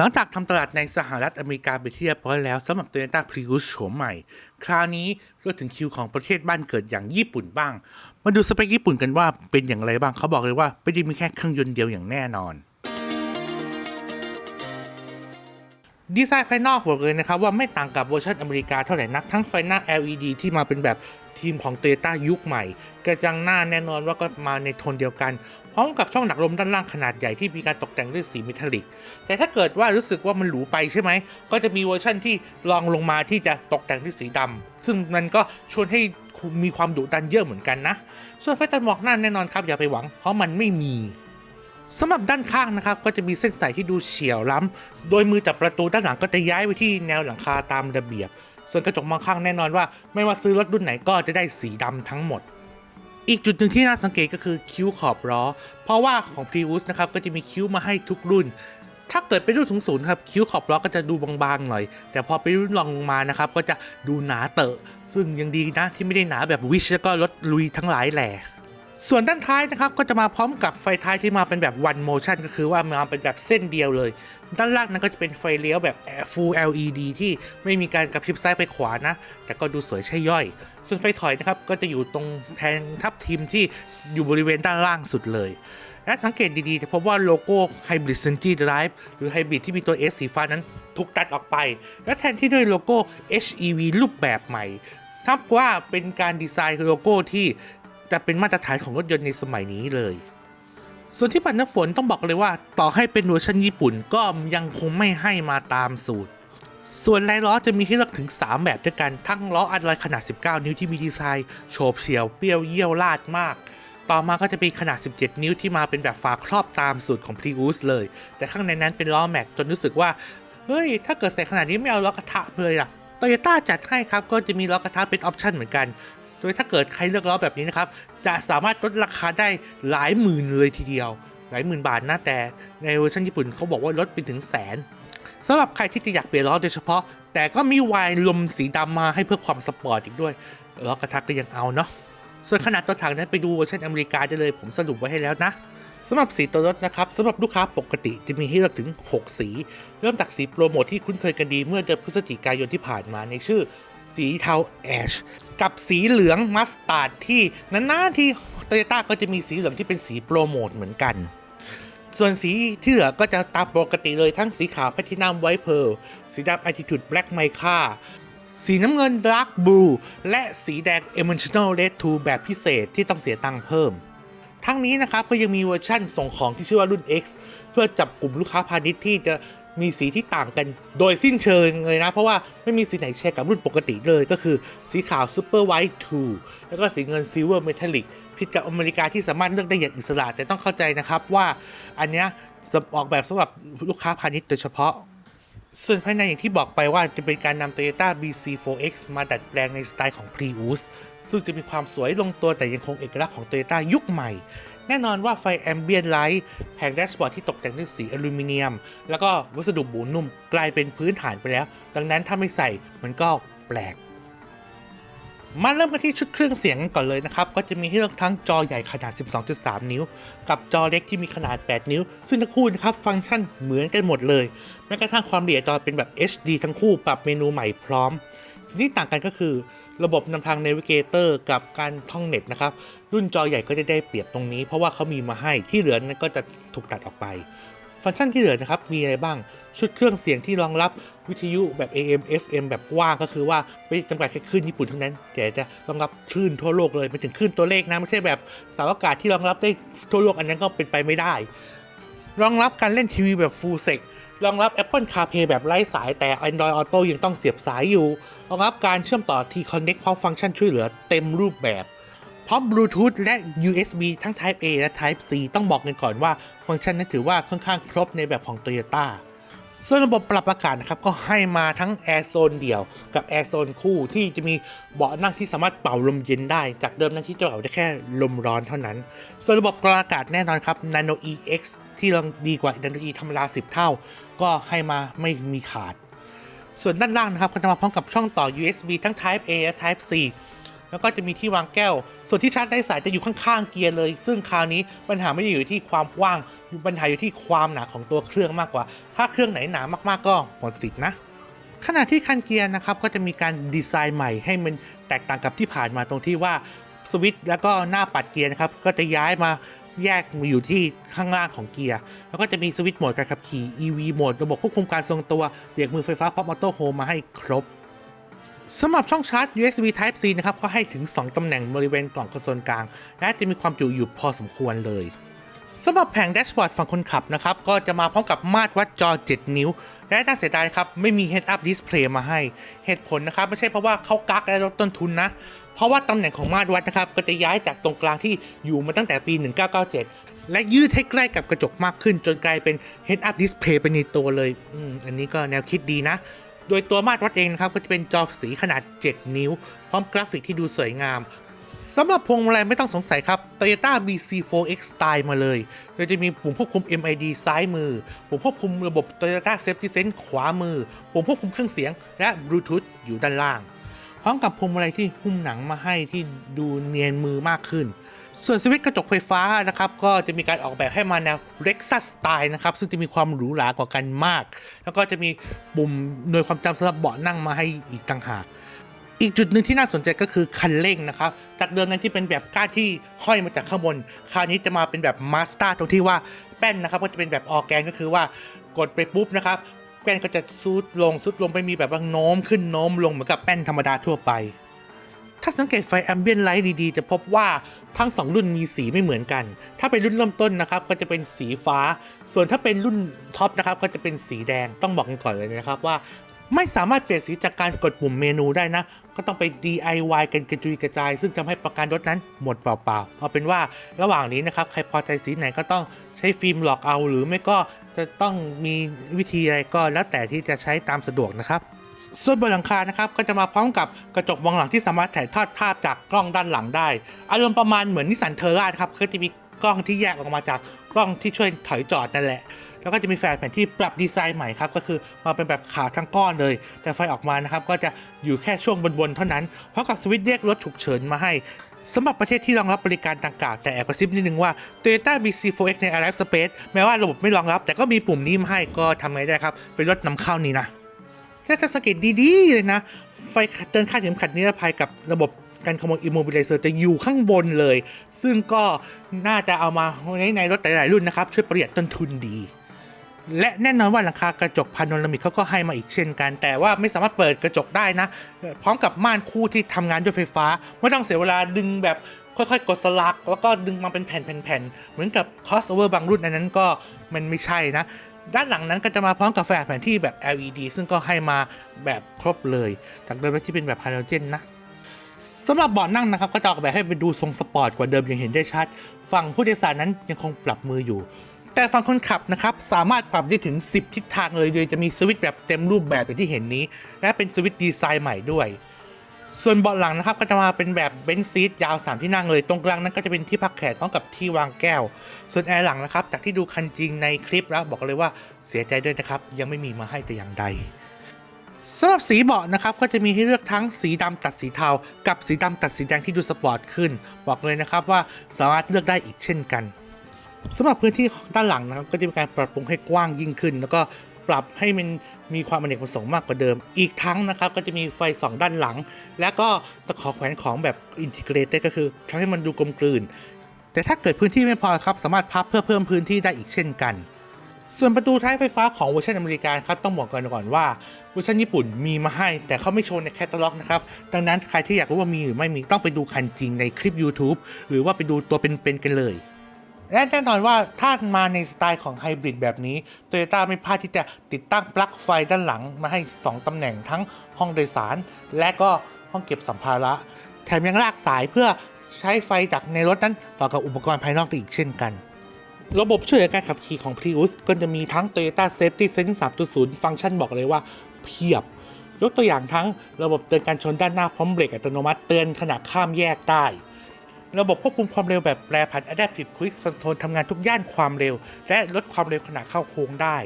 หลังจากทำตลาดในสหรัฐอเมริกาไปที่เรียบร้อยแล้วสำหรับ Toyota Prius โฉมใหม่ คราวนี้ก็ถึงคิวของประเทศบ้านเกิดอย่างญี่ปุ่นบ้าง มาดูสเปคญี่ปุ่นกันว่าเป็นอย่างไรบ้างเขาบอกเลยว่าไม่ได้มีแค่เครื่องยนต์เดียวอย่างแน่นอน ดีไซน์ภายนอกบอกเลยนะครับว่าไม่ต่างกับเวอร์ชันอเมริกาเท่าไหร่นักทั้งไฟหน้า LED ที่มาเป็นแบบทีมของ Toyota ยุคใหม่ กระจังหน้าแน่นอนว่าก็มาในโทนเดียวกัน พร้อมกับช่องหนักลมด้านล่างขนาดใหญ่ที่มีการตกแต่งด้วยสีเมทัลลิก แต่ถ้าเกิดว่ารู้สึกว่ามันหรูไปใช่ไหม ก็จะมีเวอร์ชันที่ลองลงมาที่จะตกแต่งด้วยสีดำซึ่งมันก็ชวนให้มีความดุดันเยอะเหมือนกันนะ ส่วนไฟตัดหมอกหน้าแน่นอนครับอย่าไปหวัง เพราะมันไม่มีสำหรับด้านข้างนะครับก็จะมีเส้นสายที่ดูเฉียวล้ำ โดยมือจับประตูด้านหลังก็จะย้ายไปที่แนวหลังคาตามระเบียบ ส่วนกระจกมองข้างแน่นอนว่า ไม่ว่าซื้อรถรุ่นไหนก็จะได้สีดำทั้งหมด อีกจุดหนึ่งที่น่าสังเกตก็คือคิ้วขอบล้อ เพราะว่าของ Prius นะครับก็จะมีคิ้วมาให้ทุกรุ่น ถ้าเกิดเป็นรุ่นสูงๆครับคิ้วขอบล้อก็จะดูบางๆหน่อย แต่พอเป็นรุ่นรองลงมานะครับก็จะดูหนาเตอะ ซึ่งยังดีนะที่ไม่ได้หนาแบบวิชแล้วก็รถลุยทั้งหลายแหล่ ส่วนด้านท้ายนะครับก็จะมาพร้อมกับไฟท้ายที่มาเป็นแบบ one motion ก็คือว่ามาเป็นแบบเส้นเดียวเลย ด้านล่างนั้นก็จะเป็นไฟเลี้ยวแบบ full LED ที่ไม่มีการกระพริบซ้ายไปขวานะ แต่ก็ดูสวยใช่ย่อย ส่วนไฟถอยนะครับก็จะอยู่ตรงแทนทับทีมที่อยู่บริเวณด้านล่างสุดเลย และสังเกตดีๆจะพบว่าโลโก้ Hybrid Synergy Drive หรือ Hybrid ที่มีตัว S สีฟ้านั้นถูกตัดออกไป และแทนที่ด้วยโลโก้ HEV รูปแบบใหม่ทับว่าเป็นการดีไซน์โลโก้ที่ จะเป็นมาตรฐานของรถยนต์ในสมัยนี้เลย ส่วนที่ปัดน้ำฝนต้องบอกเลยว่า ต่อให้เป็นเวอร์ชันญี่ปุ่นก็ยังคงไม่ให้มาตามสูตร ส่วนลายล้อจะมีให้เลือกถึง 3 แบบด้วยกันทั้งล้ออัลลอยขนาด 19 นิ้วที่มีดีไซน์โฉบเฉี่ยวเปรี้ยวเยี่ยวลาดมาก ต่อมาก็จะเป็นขนาด 17 นิ้วที่มาเป็นแบบฝาครอบตามสูตรของ Prius เลย แต่ข้างในนั้นเป็นล้อแม็กจนรู้สึกว่าเฮ้ยถ้าเกิดใส่ขนาดนี้ไม่เอาล้อกระทะเลยล่ะโตโยต้าจัดให้ครับ ก็จะมีล้อกระทะเป็นออปชั่นเหมือนกัน โดยถ้าเกิดใครเลือกล้อแบบนี้นะครับ จะสามารถลดราคาได้หลายหมื่นเลยทีเดียว หลายหมื่นบาทนะแต่ในเวอร์ชันญี่ปุ่นเขาบอกว่าลดไปถึงแสนสำหรับใครที่จะอยากเปลี่ยนล้อโดยเฉพาะ แต่ก็มีวายลมสีดำมาให้เพื่อความสปอร์ตอีกด้วยล้อกระทะก็ยังเอาเนาะส่วนขนาดตัวถังนั้นไปดูเวอร์ชันอเมริกาได้เลยผมสรุปไว้ให้แล้วนะสำหรับสีตัวรถนะครับสำหรับลูกค้าปกติจะมีให้เลือกถึง 6 สี เริ่มจากสีโปรโมทที่คุ้นเคยกันดีเมื่อเดือนพฤศจิกายนที่ผ่านมาในชื่อ สีเทาแอชกับสีเหลืองมัสตาร์ดที่นานๆที่โตโยต้าก็จะมีสีเหลืองที่เป็นสีโปรโมทเหมือนกัน ส่วนสีที่เหลือก็จะตามปกติเลยทั้งสีขาวแพทินัมไวท์เพ r ร์สีดำ Attitude Black Mica สีน้ำเงิน Dark Blue และสีแดง Emotional Red 2 แบบพิเศษที่ต้องเสียตังค์เพิ่ม ทั้งนี้นะครับก็ยังมีเวอร์ชั่นส่งของที่ชื่อว่ารุ่น X เพื่อจับกลุ่มลูกค้าพาณิชย์ที่จะ มีสีที่ต่างกันโดยสิ้นเชิงเลยนะ เพราะว่าไม่มีสีไหนแชร์กับรุ่นปกติเลยก็คือสีขาว Super White 2แล้วก็สีเงิน Silver Metallic ผิดกับอเมริกาที่สามารถเลือกได้อย่างอิสระ แต่ต้องเข้าใจนะครับว่าอันเนี้ยออกแบบสำหรับลูกค้าพาณิชย์โดยเฉพาะ ส่วนภายในอย่างที่บอกไปว่าจะเป็นการนำ Toyota BC4X มาดัดแปลงในสไตล์ของ Prius ซึ่งจะมีความสวยลงตัวแต่ยังคงเอกลักษณ์ของ Toyota ยุคใหม่แน่นอนว่าไฟแอมเบียนไลท์แผงแดชบอร์ดที่ตกแต่งด้วยสีอลูมิเนียม แล้วก็วัสดุบูนุ่มกลายเป็นพื้นฐานไปแล้ว ดังนั้นถ้าไม่ใส่มันก็แปลก มาเริ่มกันที่ชุดเครื่องเสียงก่อนเลยนะครับ ก็จะมีให้เลือกทั้งจอใหญ่ขนาด 12.3 นิ้ว กับจอเล็กที่มีขนาด 8 นิ้ว ซึ่งทั้งคู่นะครับฟังก์ชันเหมือนกันหมดเลยแม้กระทั่งความละเอียดจอเป็นแบบ HD ทั้งคู่ปรับเมนูใหม่พร้อม สิ่งที่ต่างกันก็คือระบบนำทาง Navigator กับการท่องเน็ตนะครับ รุ่นจอใหญ่ก็จะได้เปรียบตรงนี้ เพราะว่าเขามีมาให้ที่เหลือนั้นก็จะถูกตัดออกไป ฟังก์ชันที่เหลือนะครับมีอะไรบ้างชุดเครื่องเสียงที่รองรับวิทยุแบบ AM FM แบบกว้างก็คือว่าไม่จำกัดแค่คลื่นญี่ปุ่นเท่านั้น แต่จะรองรับคลื่นทั่วโลกเลยไปถึงคลื่นตัวเลขนะไม่ใช่แบบสาวอากาศที่รองรับได้ทั่วโลกอันนั้นก็เป็นไปไม่ได้ รองรับการเล่นทีวีแบบ Full s e รองรับ Apple CarPlay แบบไร้สายแต่ Android Auto ยังต้องเสียบสายอยู่ รองรับการเชื่อมต่อ T-Connect พร้อมฟังก์ชันช่วยเหลือเต็มรูปแบบ พร้อมบลูทูธและ USB ทั้ง Type A และ Type C ต้องบอกกันก่อนว่าฟังก์ชันนั้นถือว่าค่อนข้างครบในแบบของ Toyota ส่วนระบบปรับอากาศนะครับก็ให้มาทั้ง Air Zone เดี่ยวกับ Air Zone คู่ที่จะมีเบาะนั่งที่สามารถเป่าลมเย็นได้ จากเดิมนั้นที่จะเป่าได้แค่ลมร้อนเท่านั้น ส่วนระบบกรองอากาศแน่นอนครับ Nano EX ที่รังดีกว่า Nano E ธรรมดา10 เท่า ก็ให้มาไม่มีขาด ส่วนด้านล่างนะครับก็จะมาพร้อมกับช่องต่อ USB ทั้ง Type A และ Type C แล้วก็จะมีที่วางแก้ว ส่วนที่ชาร์จไร้สายจะอยู่ข้างๆเกียร์เลย ซึ่งคราวนี้ปัญหาไม่ได้อยู่ที่ความกว้างปัญหาอยู่ที่ความหนาของตัวเครื่องมากกว่า ถ้าเครื่องไหนหนามากๆก็หมดสิทธินะขณะที่คันเกียร์นะครับก็จะมีการดีไซน์ใหม่ให้มันแตกต่างกับที่ผ่านมาตรงที่ว่าสวิตช์แล้วก็หน้าปัดเกียร์นะครับก็จะย้ายมาแยกมาอยู่ที่ข้างล่างของเกียร์ แล้วก็จะมีสวิตช์โหมดการขับขี่ EV โหมดระบบควบคุมการทรงตัวเบรกมือไฟฟ้าพร้อมออโต้โฮมมาให้ครบ สำหรับช่องชาร์จ USB Type C นะครับก็ให้ถึง 2 ตำแหน่งบริเวณกล่องคอนโซลกลาง และจะมีความจุอยู่พอสมควรเลยสำหรับแผงแดชบอร์ดฝั่งคนขับนะครับ ก็จะมาพร้อมกับมาตรวัดจอ 7 นิ้ว และน่าเสียดายครับ ไม่มี Head Up Display มาให้ เหตุผลนะครับ ไม่ใช่เพราะว่าเขากักและลดต้นทุนนะ เพราะว่าตำแหน่งของมาตรวัดนะครับ ก็จะย้ายจากตรงกลางที่อยู่มาตั้งแต่ปี 1997 และยืดให้ใกล้กับกระจกมากขึ้น จนกลายเป็น Head Up Display ไปในตัวเลยอือันนี้ก็แนวคิดดีนะ โดยตัวมาตรวัดเองนะครับก็จะเป็นจอสีขนาด 7 นิ้ว พร้อมกราฟิกที่ดูสวยงามสำหรับพวงมาลัยไม่ต้องสงสัยครับ Toyota BC4X Style มาเลย โดยจะมีปุ่มควบคุม MID ซ้ายมือ ปุ่มควบคุมระบบ Toyota Safety Sense ขวามือ ปุ่มควบคุมเครื่องเสียง และ Bluetooth อยู่ด้านล่าง พร้อมกับพวงมาลัยที่หุ้มหนังมาให้ที่ดูเนียนมือมากขึ้น ส่วนสวิตช์กระจกไฟฟ้านะครับก็จะมีการออกแบบให้มาแนว Lexus Style นะครับซึ่งจะมีความหรูหรากว่ากันมาก แล้วก็จะมีปุ่มหน่วยความจำสำหรับเบาะนั่งมาให้อีกต่างหากอีกจุดหนึ่งที่น่าสนใจก็คือคันเร่งนะครับจากเดิมนั้นที่เป็นแบบก้านที่ห้อยมาจากข้างบน คราวนี้จะมาเป็นแบบมาส t ต r ตรงที่ว่าแป้นนะครับก็จะเป็นแบบออแกนก็คือว่ากดไปปุ๊บนะครับแป้นก็จะซูดลงซูดลงไปมีแบบว่าโน้มขึ้นโน้มลงเหมือนกับแป้นธรรมดาทั่วไป ถ้าสังเกตไฟแอมเบียนไลท์ดีๆ จะพบว่าทั้ง 2 รุ่นมีสีไม่เหมือนกัน ถ้าเป็นรุ่นเริ่มต้นนะครับก็จะเป็นสีฟ้า ส่วนถ้าเป็นรุ่นท็อปนะครับก็จะเป็นสีแดง ต้องบอกกันก่อนเลยนะครับว่า ไม่สามารถเปลี่ยนสีจากการกดปุ่มเมนูได้นะ ก็ต้องไป DIY กันกระจุยกระจาย ซึ่งทำให้ประกันรถนั้นหมดเปล่าๆ เอาเป็นว่าระหว่างนี้นะครับใครพอใจสีไหนก็ต้องใช้ฟิล์มหลอกเอา หรือไม่ก็จะต้องมีวิธีอะไรก็แล้วแต่ที่จะใช้ตามสะดวกนะครับ ส่วนบนหลังคานะครับก็จะมาพร้อมกับกระจกมองหลังที่สามารถถ่ายทอดภาพจากกล้องด้านหลังได้ อารมณ์ประมาณเหมือนนิสสันเทอร่าครับก็จะมีกล้องที่แยกออกมาจากกล้องที่ช่วยถอยจอดนั่นแหละ แล้วก็จะมีแฟลชแผ่นที่ปรับดีไซน์ใหม่ครับ ก็คือมาเป็นแบบขาวทั้งก้อนเลย แต่ไฟออกมานะครับก็จะอยู่แค่ช่วงบนๆเท่านั้น เพราะกับสวิตช์แยกรถฉุกเฉินมาให้สำหรับประเทศที่รองรับบริการดังกล่าวแต่แอบกระซิบนิดนึงว่า Toyota BC4X ใน Arrive Space แม้ว่าระบบไม่รองรับ แต่ก็มีปุ่มนี้มาให้ก็ทำไงได้ครับเป็นรถนำเข้านี้นะ ถ้าจะสังเกตดีๆเลยนะ ไฟเตือนค่าดเข็มขัดนิรภัยกับระบบการขโมยอิมโมบิลเซอร์จะอยู่ข้างบนเลย ซึ่งก็น่าจะเอามาไว้ในรถหลายรุ่นนะครับ ช่วยประหยัดต้นทุนดี และแน่นอนว่าหลังคากระจกพาโนรามิกเขาก็ให้มาอีกเช่นกัน แต่ว่าไม่สามารถเปิดกระจกได้นะ พร้อมกับม่านคู่ที่ทำงานด้วยไฟฟ้า ไม่ต้องเสียเวลาดึงแบบค่อยๆ กดสลัก แล้วก็ดึงมาเป็นแผ่นๆเหมือนกับ crossover บางรุ่นอันนั้นก็มันไม่ใช่นะ ด้านหลังนั้นก็จะมาพร้อมกับแฟลชแผนที่แบบ LED ซึ่งก็ให้มาแบบครบเลยจากเดิมที่เป็นแบบไฮโดรเจนนะสำหรับเบาะนั่งนะครับก็จะออกแบบให้ไปดูทรงสปอร์ตกว่าเดิมย่างเห็นได้ชัด ฝั่งผู้โดยสารนั้นยังคงปรับมืออยู่ แต่ฝั่งคนขับนะครับสามารถปรับได้ถึง 10 ทิศทางเลยโดยจะมีสวิตช์แบบเต็มรูปแบบอย่างที่เห็นนี้ และเป็นสวิตช์ดีไซน์ใหม่ด้วย ส่วนเบาะหลังนะครับก็จะมาเป็นแบบเบนซ์ซีทยาว 3 ที่นั่งเลย ตรงกลางนั้นก็จะเป็นที่พักแขนพร้อมกับที่วางแก้ว ส่วนแอร์หลังนะครับ จากที่ดูคันจริงในคลิปแล้วบอกเลยว่าเสียใจด้วยนะครับ ยังไม่มีมาให้แต่อย่างใดสำหรับสีเบาะนะครับก็จะมีให้เลือกทั้งสีดำตัดสีเทา กับสีดำตัดสีแดงที่ดูสปอร์ตขึ้น บอกเลยนะครับว่าสามารถเลือกได้อีกเช่นกันสำหรับพื้นที่ด้านหลังนะครับก็จะมีการปรับปรุงให้กว้างยิ่งขึ้น แล้วก็ ปรับให้มันมีความอเนกประสงค์มากกว่าเดิม อีกทั้งนะครับ ก็จะมีไฟสองด้านหลัง และก็ตะขอแขวนของแบบอินทิเกรเตก็คือทำให้มันดูกลมกลืน แต่ถ้าเกิดพื้นที่ไม่พอครับ สามารถพับเพื่อเพิ่มพื้นที่ได้อีกเช่นกัน ส่วนประตูท้ายไฟฟ้าของเวอร์ชันอเมริกันครับต้องบอกกันก่อนว่าเวอร์ชันญี่ปุ่นมีมาให้ แต่เขาไม่โชว์ในแคตตาล็อกนะครับดังนั้นใครที่อยากรู้ว่ามีหรือไม่มีต้องไปดูคันจริงในคลิป YouTube หรือว่าไปดูตัวเป็นๆกันเลย และแน่นอนว่าถ้ามาในสไตล์ของไฮบริดแบบนี้ Toyota ไม่พลาดที่จะติดตั้งปลั๊กไฟด้านหลังมาให้ 2 ตำแหน่งทั้งห้องโดยสาร และก็ห้องเก็บสัมภาระ แถมยังลากสายเพื่อใช้ไฟจากในรถนั้นต่อกับอุปกรณ์ภายนอกได้อีกเช่นกันระบบช่วยเหลือการขับขี่ของ Prius ก็จะมีทั้ง Toyota Safety Sense 3.0 ฟังก์ชันบอกเลยว่า เพียบ ยกตัวอย่างทั้งระบบเตือนการชนด้านหน้าพร้อมเบรกอัตโนมัติเตือนขณะข้ามแยกได้ ระบบควบคุมความเร็วแบบแปรผัน Adaptive Cruise Control ทำงานทุกย่านความเร็ว และลดความเร็วขณะเข้าโค้งได้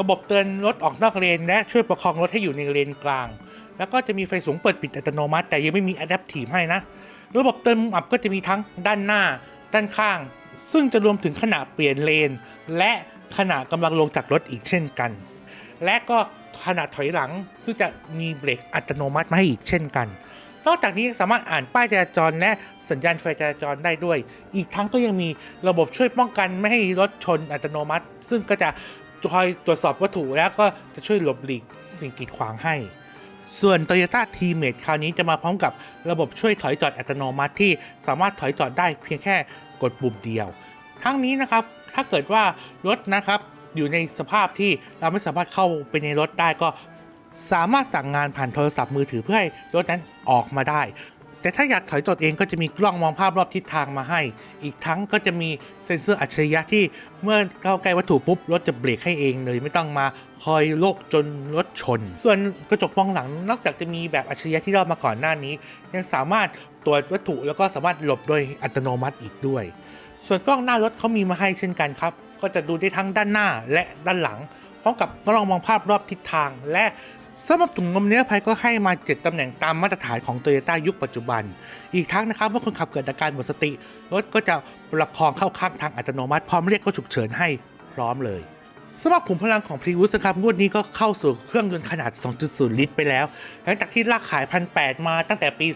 ระบบเตือนรถออกนอกเลน และช่วยประคองรถให้อยู่ในเลนกลาง แล้วก็จะมีไฟสูงเปิดปิดอัตโนมัติ แต่ยังไม่มี Adaptive ให้นะ ระบบเติมมุมอับก็จะมีทั้งด้านหน้า ด้านข้าง ซึ่งจะรวมถึงขณะเปลี่ยนเลน และขณะกำลังลงจากรถอีกเช่นกัน และก็ขณะถอยหลังซึ่งจะมีเบรกอัตโนมัติมาให้อีกเช่นกัน นอกจากนี้ยังสามารถอ่านป้ายจราจรและสัญญาณไฟจราจรได้ด้วย อีกทั้งก็ยังมีระบบช่วยป้องกันไม่ให้รถชนอัตโนมัติ ซึ่งก็จะคอยตรวจสอบวัตถุแล้วก็จะช่วยหลบหลีกสิ่งกีดขวางให้ ส่วน Toyota t m a t e คราวนี้จะมาพร้อมกับระบบช่วยถอยจอดอัตโนมัติที่สามารถถอยจอดได้เพียงแค่กดปุ่มเดียว ทั้งนี้นะครับถ้าเกิดว่ารถนะครับอยู่ในสภาพที่เราไม่สามารถเข้าไปในรถได้ก็ สามารถสั่งงานผ่านโทรศัพท์มือถือเพื่อให้รถนั้นออกมาได้ แต่ถ้าอยากถอยจอดเองก็จะมีกล้องมองภาพรอบทิศทางมาให้ อีกทั้งก็จะมีเซ็นเซอร์อัจฉริยะที่เมื่อเข้าใกล้วัตถุปุ๊บรถจะเบรกให้เองเลยไม่ต้องมาคอยโลกจนรถชน ส่วนกระจกมองหลังนอกจากจะมีแบบอัจฉริยะที่เรามาก่อนหน้านี้ ยังสามารถตรวจวัตถุแล้วก็สามารถหลบโดยอัตโนมัติอีกด้วย ส่วนกล้องหน้ารถเขามีมาให้เช่นกันครับ ก็จะดูได้ทั้งด้านหน้าและด้านหลังพร้อมกับกล้องมองภาพรอบทิศทางและ สำหรับถุงลมนิรภัยก็ให้มา 7 ตำแหน่งตามมาตรฐานของโตโยต้ายุคปัจจุบัน อีกทั้งนะครับเมื่อคนขับเกิดอาการหมดสติ รถก็จะประคองเข้าข้างทางอัตโนมัติพร้อมเรียกรถฉุกเฉินให้พร้อมเลย สำหรับขุมพลังของ Prius นะครับงวดนี้ก็เข้าสู่เครื่องยนต์ขนาด 2.0 ลิตรไปแล้ว หลังจากที่ลากขาย 1,800 มาตั้งแต่ปี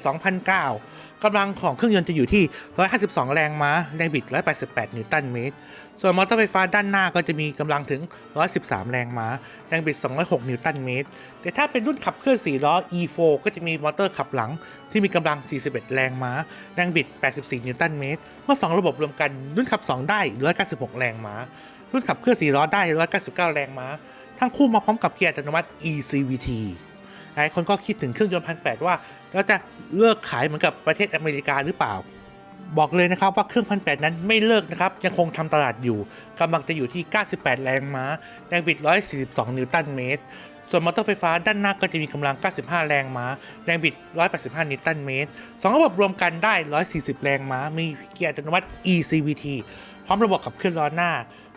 2009 กำลังของเครื่องยนต์จะอยู่ที่ 152 แรงม้า แรงบิด 188 นิวตันเมตร ส่วนมอเตอร์ไฟฟ้าด้านหน้าก็จะมีกำลังถึง 113 แรงม้า แรงบิด 206 นิวตันเมตร แต่ถ้าเป็นรุ่นขับเคลื่อน 4 ล้อ E4 ก็จะมีมอเตอร์ขับหลังที่มีกำลัง 41 แรงม้า แรงบิด 84 นิวตันเมตร เมื่อ 2 ระบบรวมกันรุ่นขับ 2 ได้ 196 แรงม้า รุ่นขับเคลื่อน4ล้อได้ 199 แรงม้า ทั้งคู่มาพร้อมกับเกียร์อัตโนมัติ ECVT หลายคนก็คิดถึงเครื่องยนต์พันแว่าเราจะเลิกขายเหมือนกับประเทศอเมริกาหรือเปล่า บอกเลยนะครับว่าเครื่องพันแนั้นไม่เลิกนะครับ ยังคงทำตลาดอยู่กำลังจะอยู่ที่ 98 แรงม้าแรงบิด 142 นิวตันเมตร ส่วนมอเตอร์ไฟฟ้าด้านหน้าก็จะมีกำลัง 95 แรงม้า แรงบิด 185 นิวตันเมตรสองระบบรวมกันได้ 140 แรงม้า มีเกียร์อัตโนมัติ ECVT พร้อมระบบขับเคลื่อนล้อหน้า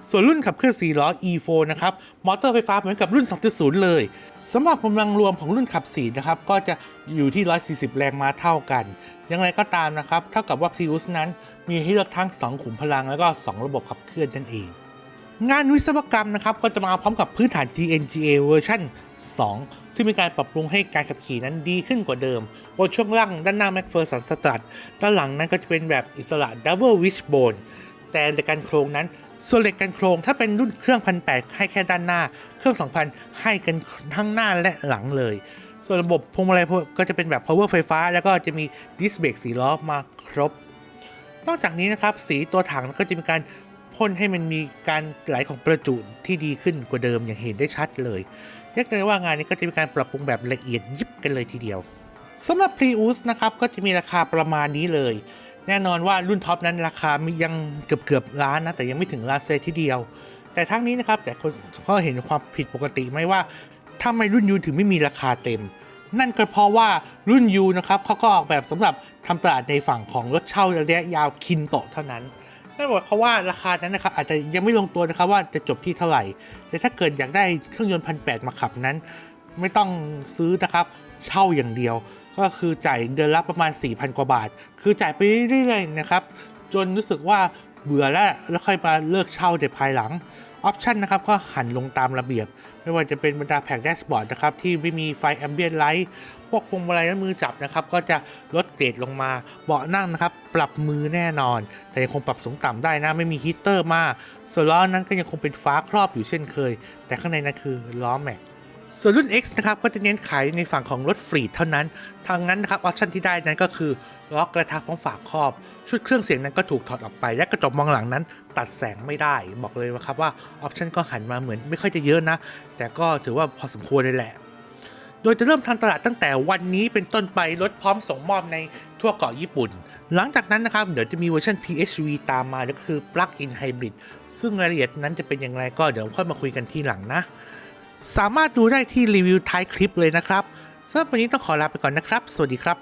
ส่วนรุ่นขับเคลื่อน4ล้อ E4 นะครับมอเตอร์ไฟฟ้าเหมือนกับรุ่น 2.0 เลยสำหรับกำลังรวมของรุ่นขับ4นะครับก็จะอยู่ที่ 140 แรงม้าเท่ากันอย่างไรก็ตามนะครับเท่ากับว่า Prius นั้นมีให้เลือกทั้ง 2 ขุมพลังแล้วก็ 2 ระบบขับเคลื่อนนั่นเอง งานวิศวกรรมนะครับก็จะมาพร้อมกับพื้นฐาน GNGA เวอร์ชัน2 ที่มีการปรับปรุงให้การขับขี่นั้นดีขึ้นกว่าเดิมบนช่วงล่างด้านหน้า MacPherson Strut ด้านหลังนั้นก็จะเป็นแบบอิสระ Double Wishbone แต่เหล็กกันโครงนั้น ส่วนเหล็กกันโครงถ้าเป็นรุ่นเครื่องพันแให้แค่ด้านหน้า เครื่อง 2,000 ให้กันทั้งหน้าและหลังเลย ส่วนระบบพวงมาลัยก็จะเป็นแบบ power ไฟฟ้า แล้วก็จะมีดิสเบรกสีล้อมาครบ นอกจากนี้นะครับสีตัวถังก็จะมีการพ่นให้มันมีการไหลของประจุที่ดีขึ้นกว่าเดิมอย่างเห็นได้ชัดเลยเรียกได้ว่างานนี้ก็จะมีการปรับปรุงแบบละเอียดยิบกันเลยทีเดียวสำหรับ Prius นะครับก็จะมีราคาประมาณนี้เลย แน่นอนว่ารุ่นท็อปนั้นราคายังเกือบเกือบล้านนะ แต่ยังไม่ถึงล้านเซทีเดียว แต่ทั้งนี้นะครับ แต่คนก็เห็นความผิดปกติไหมว่าทำไมรุ่นยูถึงไม่มีราคาเต็ม นั่นก็เพราะว่ารุ่นยูนะครับเขาก็ออกแบบสำหรับทำตลาดในฝั่งของรถเช่าระยะยาวคินโตเท่านั้นนั่นหมายควาว่าราคานั้นนะครับอาจจะยังไม่ลงตัวนะครับว่าจะจบที่เท่าไหร่ แต่ถ้าเกิดอยากได้เครื่องยนต์พันแมาขับนั้น ไม่ต้องซื้อนะครับเช่าอย่างเดียว ก็คือจ่ายเดือนละประมาณ 4,000 กว่าบาท คือจ่ายไปเรื่อยๆนะครับ จนรู้สึกว่าเบื่อแล้วแล้วค่อยมาเลิกเช่าในภายหลังออปชันนะครับก็หันลงตามระเบียบ ไม่ว่าจะเป็นบรรดาแผงแดชบอร์ดนะครับที่ไม่มีไฟแอมเบียนไลท์พวกพวงมาลัยและมือจับนะครับก็จะลดเกรดลงมา เบาะนั่งนะครับปรับมือแน่นอน แต่ยังคงปรับสูงต่ำได้นะ ไม่มีฮีเตอร์มากส่วนล้อนั้นก็ยังคงเป็นฟ้าครอบอยู่เช่นเคย แต่ข้างในนั้นคือล้อแม็ก ส่วนรุ่น X นะครับก็จะเน้นขายในฝั่งของรถฟรีดเท่านั้น ทางนั้นนะครับออปชันที่ได้นั้นก็คือล็อกกระทะพร้อมฝาครอบ ชุดเครื่องเสียงนั้นก็ถูกถอดออกไป และกระจกมองหลังนั้น ตัดแสงไม่ได้ บอกเลยนะครับว่าออปชันก็หันมาเหมือนไม่ค่อยจะเยอะนะ แต่ก็ถือว่าพอสมควรเลยแหละ โดยจะเริ่มทำตลาดตั้งแต่วันนี้เป็นต้นไปรถพร้อมส่งมอบในทั่วเกาะญี่ปุ่น หลังจากนั้นนะครับเดี๋ยวจะมีเวอร์ชัน PHV ตามมาก็คือ Plug-in Hybrid ซึ่งรายละเอียดนั้นจะเป็นอย่างไรก็เดี๋ยวค่อยมาคุยกันทีหลังนะ สามารถดูได้ที่รีวิวท้ายคลิปเลยนะครับสำหรับวันนี้ต้องขอลาไปก่อนนะครับ สวัสดีครับ